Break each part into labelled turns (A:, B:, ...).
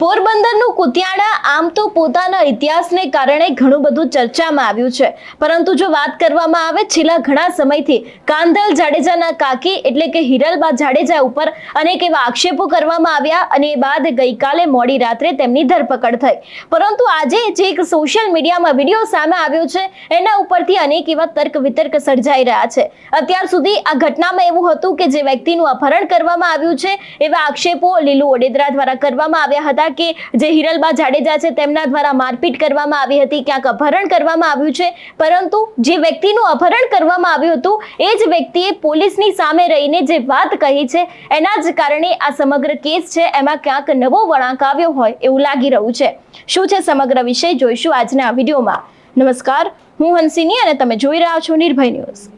A: પોરબંદરનું કુતિયાણા આમ તો પોતાના ઇતિહાસને કારણે ઘણું બધું ચર્ચામાં આવ્યું છે. પરંતુ જો વાત કરવામાં આવે, છેલ્લા ઘણા સમયથી કાંધલ જાડેજાના કાકી એટલે કે હિરલબા જાડેજા ઉપર અનેક એવા આક્ષેપો કરવામાં આવ્યા અને એ બાદ ગઈકાલે મોડી રાત્રે તેમની ધરપકડ થઈ. પરંતુ આજે જે એક સોશિયલ મીડિયામાં વીડિયો સામે આવ્યો છે, એના ઉપરથી અનેક એવા તર્ક વિતર્ક સર્જાઈ રહ્યા છે. અત્યાર સુધી આ ઘટનામાં એવું હતું કે જે વ્યક્તિનું અપહરણ કરવામાં આવ્યું છે, એવા આક્ષેપો લીલુ ઓડેદરા દ્વારા કરવામાં આવ્યા હતા કે જે હિરલબા જાડેજા છે તેમના દ્વારા મારપીટ કરવામાં આવી હતી, ક્યાંક અપહરણ કરવામાં આવ્યું છે. પરંતુ જે વ્યક્તિનું અપહરણ કરવામાં આવ્યું હતું, એ જ વ્યક્તિએ પોલીસની સામે રહીને જે વાત કહી છે, એના જ કારણે આ સમગ્ર કેસ છે, એમાં ક્યાંક નવો વળાંક આવ્યો હોય એવું લાગી રહ્યું છે. શું છે સમગ્ર વિષય? જોઈશું આજના વિડીયોમાં. નમસ્કાર, હું હંસિની અને તમે જોઈ રહ્યા છો નિર્ભય ન્યૂઝ.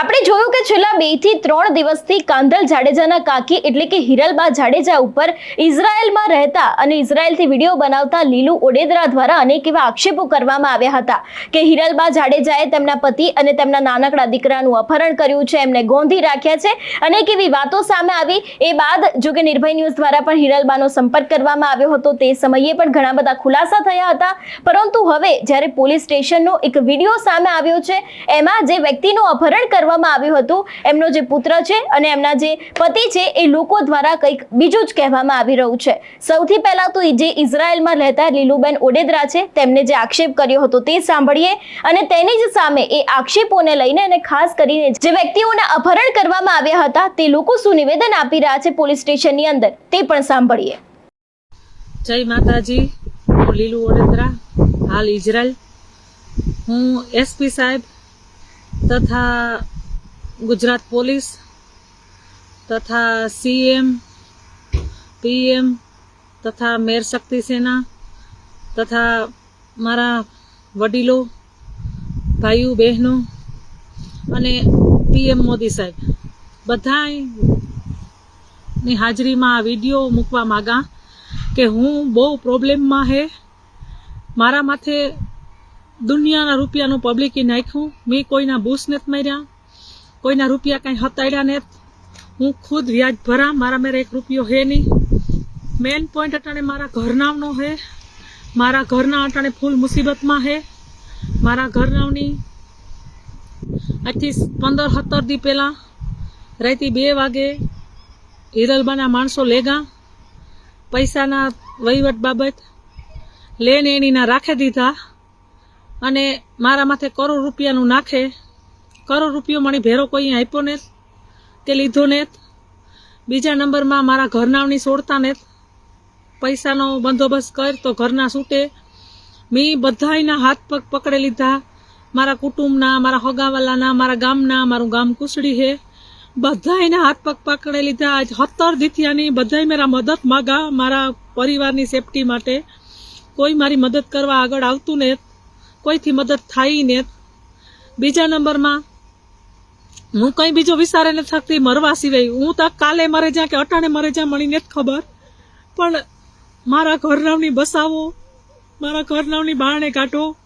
A: આપણે જોયું કે છેલ્લા બેથી ત્રણ દિવસથી કાંધલ જાડેજાના કાકી એટલે કે હિરલબા જાડેજા ઉપર ઇઝરાયલમાં રહેતા અને ઇઝરાયલથી વીડિયો બનાવતા લીલુ ઓડેદરા દ્વારા અનેક એવા આક્ષેપો કરવામાં આવ્યા હતા કે હિરલબા જાડેજાએ તેમના પતિ અને તેમના નાનકડા દીકરાનું અપહરણ કર્યું છે, એમને ગોંધી રાખ્યા છે. અનેક એવી વાતો સામે આવી. એ બાદ જો કે નિર્ભય ન્યૂઝ દ્વારા પણ હિરલબાનો સંપર્ક કરવામાં આવ્યો હતો. તે સમયે પણ ઘણા બધા ખુલાસા થયા હતા. પરંતુ હવે જ્યારે પોલીસ સ્ટેશનનો એક વીડિયો સામે આવ્યો છે, એમાં જે વ્યક્તિનું અપહરણ કરવામાં આવ્યું હતું. એમનો જે પુત્ર છે અને એમના જે પતિ છે, એ લોકો દ્વારા કંઈક બીજું જ કહેવામાં આવી રહ્યું છે. સૌથી પહેલા તો જે ઇઝરાયલમાં રહેતા લીલુબેન ઓડેદરા છે, તેમને જે આક્ષેપ કર્યો હતો તે સાંભળીએ અને તેની જ સામે એ આક્ષેપોને લઈને અને ખાસ કરીને જે વ્યક્તિઓના અપહરણ કરવામાં આવ્યા હતા, તે લોકો શું નિવેદન આપી રહ્યા છે પોલીસ સ્ટેશનની અંદર. તે પણ સાંભળીએ.
B: જય માતાજી. હું લીલુ ઓડેદરા, હાલ ઇઝરાયલ. હું એસપી સાહેબ તથા ગુજરાત પોલીસ તથા સીએમ, પીએમ તથા મેર શક્તિ સેના તથા મારા વડીલો, ભાઈઓ, બહેનો અને પીએમ મોદી સાહેબ. બધાની હાજરીમાં આ વીડિયો મૂકવા માગા કે હું બહુ પ્રોબ્લેમમાં હે. મારા માથે દુનિયાના રૂપિયાનું પબ્લિકે નાખ્યું. મેં કોઈના બૂસ નથી માર્યા. કોઈના રૂપિયા કાંઈ હતાડ્યા ને હું ખુદ વ્યાજ ભરા, મારા મેરે એક રૂપિયો હે નહીં. મેઇન પોઈન્ટ અટાણે મારા ઘરનાવનો હે. મારા ઘરના અટાણે ફૂલ મુસીબતમાં હે. મારા ઘરનાવની આજથી પંદર સત્તર દી પહેલાં રાતે બે વાગે હિરલબાના માણસો લેગા, પૈસાના વહીવટ બાબત લેન એણીના રાખી દીધા અને મારા માથે કરોડ રૂપિયાનું નાખે કરોડ રૂપિયો મને ભેરો કોઈ આપ્યો ને તે લીધો ને બીજા નંબરમાં મારા ઘરનાવની છોડતા ને પૈસાનો બંદોબસ્ત કર તો ઘરના છૂટે મેં બધાયના હાથ પગ પકડી લીધા. મારા કુટુંબના, મારા હગાવાલાના, મારા ગામના, મારું ગામ કુસડી હે. બધાયના હાથ પગ પકડી લીધા. આજ સત્તર દીથિયાની બધાય મેરા મદદ માગા મારા પરિવારની સેફટી માટે. કોઈ મારી મદદ કરવા આગળ આવતું ને કોઈથી મદદ થાય ને બીજા નંબરમાં હું કંઈ બીજો વિચારે નથી થકતી મરવા સિવાય. હું તો કાલે મરે જ્યાં કે અટાણે મરે જ્યાં મળી નથી ખબર. પણ મારા ઘરનાવની બસાવો, મારા ઘરનાવની બારણે કાઢો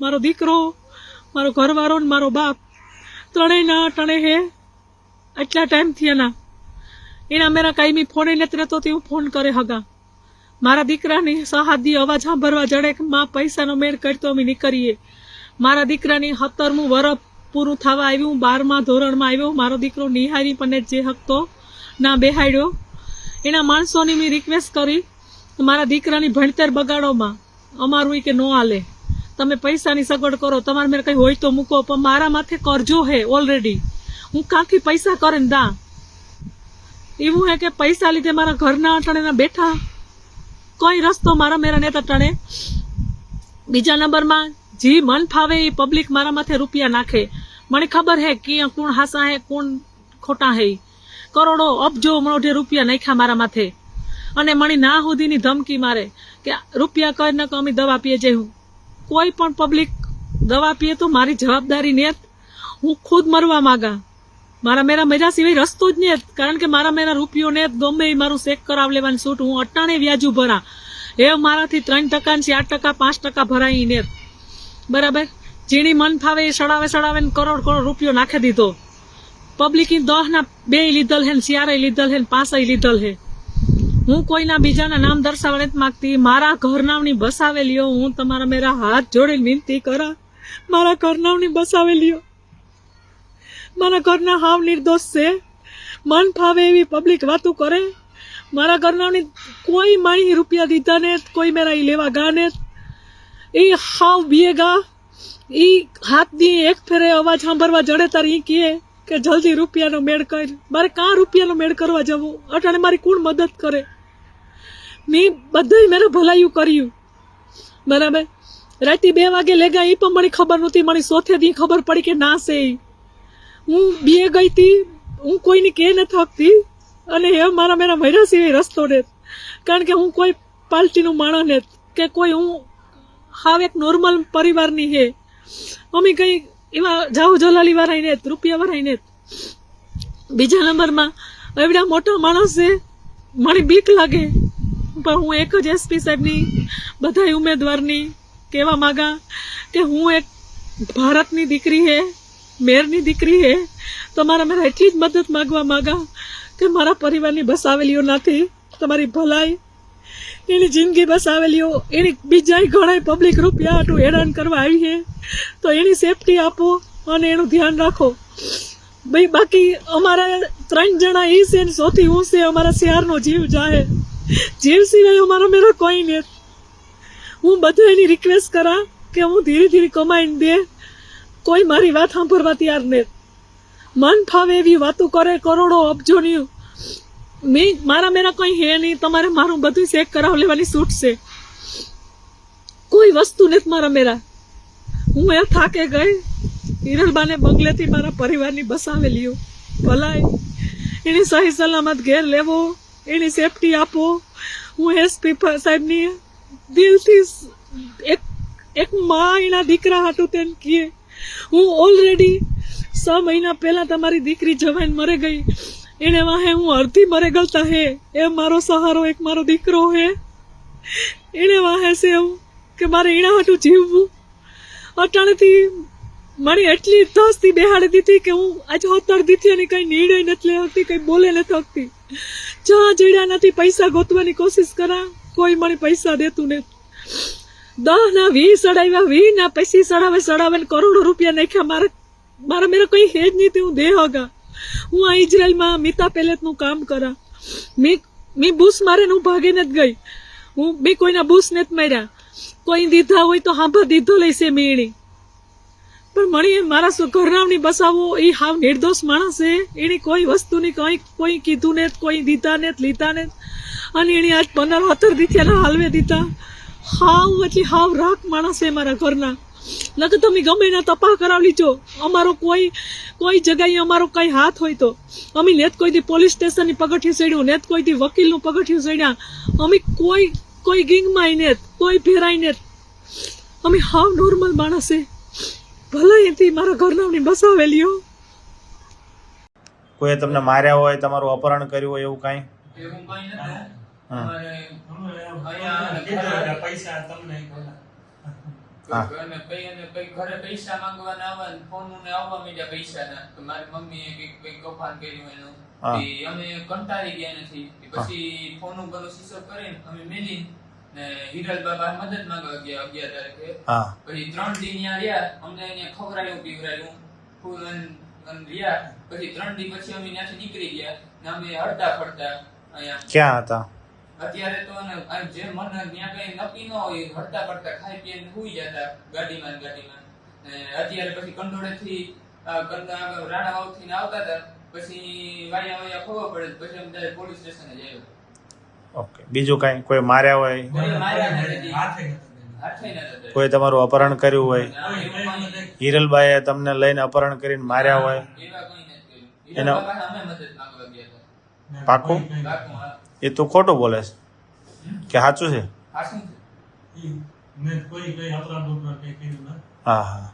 B: મારો દીકરો, મારો ઘરવાળો ને મારો બાપ ત્રણેયના અટાણે હે. આટલા ટાઈમથી એના. એના મેરા કાંઈ ફોને નથી રહેતો તે હું ફોન કરે હગા. મારા દીકરાની સહાદી અવાજ સાંભળવા જડે કે માં પૈસાનો મેળ કરતો અમે નીકળીએ. મારા દીકરાની હતરમું વરફ પૂરું થવા આવ્યું, બારમા ધોરણમાં આવ્યો. મારો દીકરો નિહારી પણ જે હકતો ના બેહાડ્યો. એના માણસોની મેં રિક્વેસ્ટ કરી મારા દીકરાની ભણતર બગાડોમાં અમારું એ કે નો હાલે. તમે પૈસાની સગવડ કરો, તમારે મેં કંઈ હોય તો મૂકો, પણ મારા માથે કરજો હે ઓલરેડી હું કાંકી પૈસા કરે ને દા. એવું હે કે પૈસા લીધે મારા ઘરના અટણે બેઠા. કોઈ રસ્તો મારા મેરા નેતા ટણે. બીજા નંબરમાં, જે મન ફાવે એ પબ્લિક મારા માથે રૂપિયા નાખે. મને ખબર હે કે કોણ હાસા હે, કોણ ખોટા હે કરોડો અબજો મોઢે રૂપિયા નાખ્યા મારા માથે. અને મને ના સુધીની ધમકી મારે કે રૂપિયા કર ન અમે દવા પીએ જઈ કોઈ પણ પબ્લિક દવા પીએ તો મારી જવાબદારી નેત. હું ખુદ મરવા માગા. મારા મેરા મજા સિવાય રસ્તો જ નહીં કારણ કે મારા મેરા રૂપિયો ને ગમે એ મારું ચેક કરાવ લેવાની છૂટ. હું અટાણે વ્યાજુ ભરા એ મારાથી ત્રણ ટકા ને ચાર ટકા, પાંચ ટકા ભરાય નેત. બરાબર? જીણી મન ફાવે એ સડાવે સડાવે કરોડ કરોડ રૂપિયો નાખી દીધો. પબ્લિક દહ ના બે લીધલ હે સિયારે લીધલ હે પાસે લીધલ હે. હું કોઈના બીજાના નામ દર્શાવવા નથી માંગતી. મારા ઘરનાવની બસાવેલીઓ હું તમારા મેરા હાથ જોડીને વિનંતી કરા. મારા ઘરનાવની બસાવેલીઓ મારા ઘરના હાવ નિર્દોષ છે. મન ફાવે એવી પબ્લિક વાતો કરે. મારા ઘરનાની કોઈ માણી રૂપિયા દીધા ને કોઈ મેરા એ લેવા ગા ને. એ હાવ બીએગા ઈ હાથની એક ફેરે અવાજ સાંભળવા જડે તાર એ કહે કે જલ્દી રૂપિયાનો મેળ કર. મારે કાં રૂપિયાનો મેળ કરવા જવું? અટાણે મારી કોણ મદદ કરે? મેં બધાય મેરે ભલાયું કર્યું. બરાબર? રાતે બે વાગે લેગા એ પણ મને ખબર નહોતી. મને સોથે દી ખબર પડી કે ના છે. હું બીએ ગઈ હતી હું કોઈને કે ન થકતી અને એ મારા મેરા મૈરા સિવાય રસ્તો ને કારણ કે હું કોઈ પાર્ટીનું માણસ ને કે કોઈ હું હાવ એક નોર્મલ પરિવારની હે. અમે કંઈ એવા જાવ જલાલી વાળાઈ ને રૂપિયા વાળાઈ ને બીજા નંબરમાં એવડા મોટા માણસ છે મને બીક લાગે. પણ હું એક જ એસપી સાહેબની બધા ઉમેદવારની કહેવા માગા કે હું એક ભારતની દીકરી હે, મેરની દીકરી હે. તો મારા એટલી જ મદદ માંગવા માંગા કે મારા પરિવારની બસાવેલીઓ નથી તમારી ભલાઈ એની જિંદગી બસાવેલીઓ એની બીજા ઘણા પબ્લિક રૂપિયા આટલું હેરાન કરવા આવી છે. તો એની સેફટી આપો અને એનું ધ્યાન રાખો. ભાઈ બાકી અમારા ત્રણ જણા એ છે ને સૌથી હું છે અમારા શિયાળનો જીવ જાહે જીવ સિવાય અમારો મેરો કોઈ નહીં હું બધાની રિક્વેસ્ટ કરા કે હું ધીરે ધીરે કમાઈને દે. કોઈ મારી વાત સાંભળવા તૈયાર નહીં મન ફાવે એવી વાતો કરે કરોડો અબજોની મેં, મારા મેરા કંઈ હે નહીં, તમારે મારું બધું ચેક કરાવ લેવાની છૂટ છે. કોઈ વસ્તુ નથી મારા મેરા. હું એ થાકે ગઈ હિરલબાને બંગલેથી મારા પરિવારની બસાવેલીઓ ભલાઈ, એની સહી સલામત ઘેર લેવો, એની સેફટી આપો. હું એસપી સાહેબની દિલથી એક એક મા એના દીકરા હાટું તેમ કહે હું ઓલરેડી છ મહિના પહેલાં તમારી દીકરી જવાઈને મરે ગઈ. એને વાહે હું અડધી મરે ગલતા હે. એ મારો સહારો, એક મારો દીકરો હે. એને વાહે છે એવું કે મારે એના હાટું જીવવું. અટાણેથી મારી એટલી ધસથી બેહાડી દીધી કે હું આજે હોતર અને કંઈ નિર્ણય નથી લેતી, કંઈ બોલે નથી શકતી જ્યાં જડ્યા નથી પૈસા ગોતવાની કોશિશ કરા, કોઈ મને પૈસા દેતું નથી. દહ વીસ સડાવ્યા વી ના પૈસી સડાવે સડાવે કરોડો રૂપિયા નાખ્યા. મારા મારા મેરા કંઈ હે જ નહીં હું દેહ હગા. હું આ ઇઝરાયલમાં મિતા પેલેટનું કામ કરા. મેં મેં બુશ મારે હું ભાગીને જ ગઈ. હું બે કોઈના બુસ નથી માર્યા. કોઈ દીધા હોય તો હાંભા દીધો લઈશે મીણી. પણ મણી મારા શું ઘરનાવની બસાવો, એ હાવ નિર્દોષ માણસ છે. એણે કોઈ વસ્તુની કંઈ, કોઈ કીધું ને કોઈ દીધા ને લીધા ને અને એણે આજ પંદર સત્તર દીથિયાના હાલવે દીધા. હાવ એટલે હાવ રાખ માણસ છે મારા ઘરના. નકર તમે ગમે એના તપાસ કરાવી લીજો અમારો કોઈ કોઈ જગ્યાએ અમારો કઈ હાથ હોય તો. અમે નેત કોઈથી પોલીસ સ્ટેશનની પગથિયું ચડ્યું નેત કોઈથી વકીલનું પગથિયું ચડ્યા. અમે કોઈ કોઈ ગીંગમાં નેત કોઈ ફેરાય નેત. અમે હાવ નોર્મલ માણસે. ભલે એથી મારા બસાવેલી બસાવેલીઓ
C: કોઈએ તમને માર્યા હોય તમારું અપહરણ કર્યું હોય એવું કાંઈ?
D: એવું કાંઈ નથી.
C: હા.
E: પૈસા તમને
C: હા.
D: અને કઈ અને કઈ ઘરે પૈસા માંગવાના આવે ને ફોન ને આવવા માંડ્યા પૈસાના. તો મારી મમ્મીએ કંઈક કંઈક કૌભાંડ કર્યું એનું. એ અમે કંટાળી ગયા નથી. પછી ફોનનું કરીને અમે મેલી ને હિરલ બાબા મદદ માંગવા ગયા અગિયાર તારીખે. પછી ત્રણ દી ત્યાં રહ્યા. અમને અહીંયા અન- અન રહ્યા. પછી ત્રણ દી પછી અમે ત્યાંથી નીકળી ગયા ને અમે હડતા ફરતા અહીંયા
C: ક્યાં હતા?
D: અત્યારે તો જે મન ત્યાં કઈ નક્કી ન હોય હડતા પડતા ખાઈ પીને સુઈ જતા ગાડીમાં ગાડીમાં. અત્યારે પછી કંડોળે થી રાણા વાવથી આવતા હતા. પછી વાયા વાયા ખબર પડે પછી અમદાવાદ પોલીસ સ્ટેશને જ આવ્યો.
C: ઓકે. બીજું કાંઈ? કોઈ માર્યા હોય?
D: કોઈ માર્યા નથી.
E: હાથે નતા
D: હાથે નતા દેતા.
C: કોઈ તમારું અપહરણ કર્યું હોય? હિરલબાઈએ તમને લઈને અપહરણ કરીને માર્યા હોય. એનો-
D: હીરા બાબા અમે મદદ માંગવા ગયા હતા.
E: દેતા.
C: પાકું? એ તો ખોટો બોલે છે? કે સાચું છે. હા હા.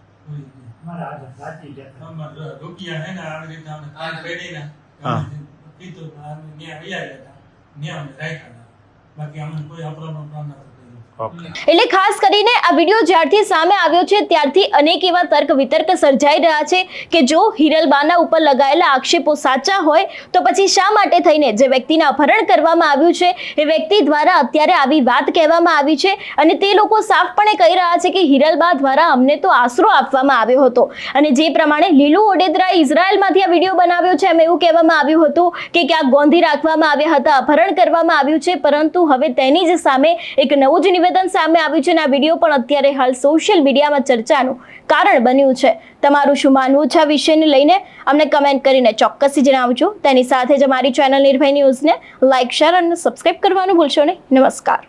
E: બાકી અમને કોઈ અપરાધ
A: એટલે ખાસ કરીને આ વીડિયો જ્યારથી સામે આવ્યો છે, ત્યારથી અનેક એવા તર્ક વિતર્ક સર્જાઈ રહ્યા છે કે જો હિરલબાના ઉપર લગાયેલા આક્ષેપો સાચા હોય, તો પછી શા માટે થઈને જે વ્યક્તિને અપહરણ કરવામાં આવ્યું છે, એ વ્યક્તિ દ્વારા અત્યારે આવી વાત કહેવામાં આવી છે અને તે લોકો સાફપણે કહી રહ્યા છે કે હિરલબા દ્વારા અમને તો આશરો આપવામાં આવ્યો હતો. અને જે પ્રમાણે લીલુ ઓડેદરા ઇઝરાયલમાંથી આ વીડિયો બનાવ્યો છે, એમ એવું કહેવામાં આવ્યું હતું કે ક્યાંક ગોંધી રાખવામાં આવ્યા હતા, અપહરણ કરવામાં આવ્યું છે, પરંતુ હવે તેની જ સામે એક નવું જ નિવેદન સામે આવ્યું છે અને આ વીડિયો પણ અત્યારે હાલ સોશિયલ મીડિયામાં ચર્ચાનું કારણ બન્યું છે. તમારું શું માનવું છે આ વિષયને લઈને? અમને કમેન્ટ કરીને ચોક્કસથી જણાવજો. તેની સાથે જ અમારી ચેનલ નિર્ભય ન્યૂઝને લાઇક શેર અને સબસ્ક્રાઇબ કરવાનું ભૂલશો નહીં. નમસ્કાર.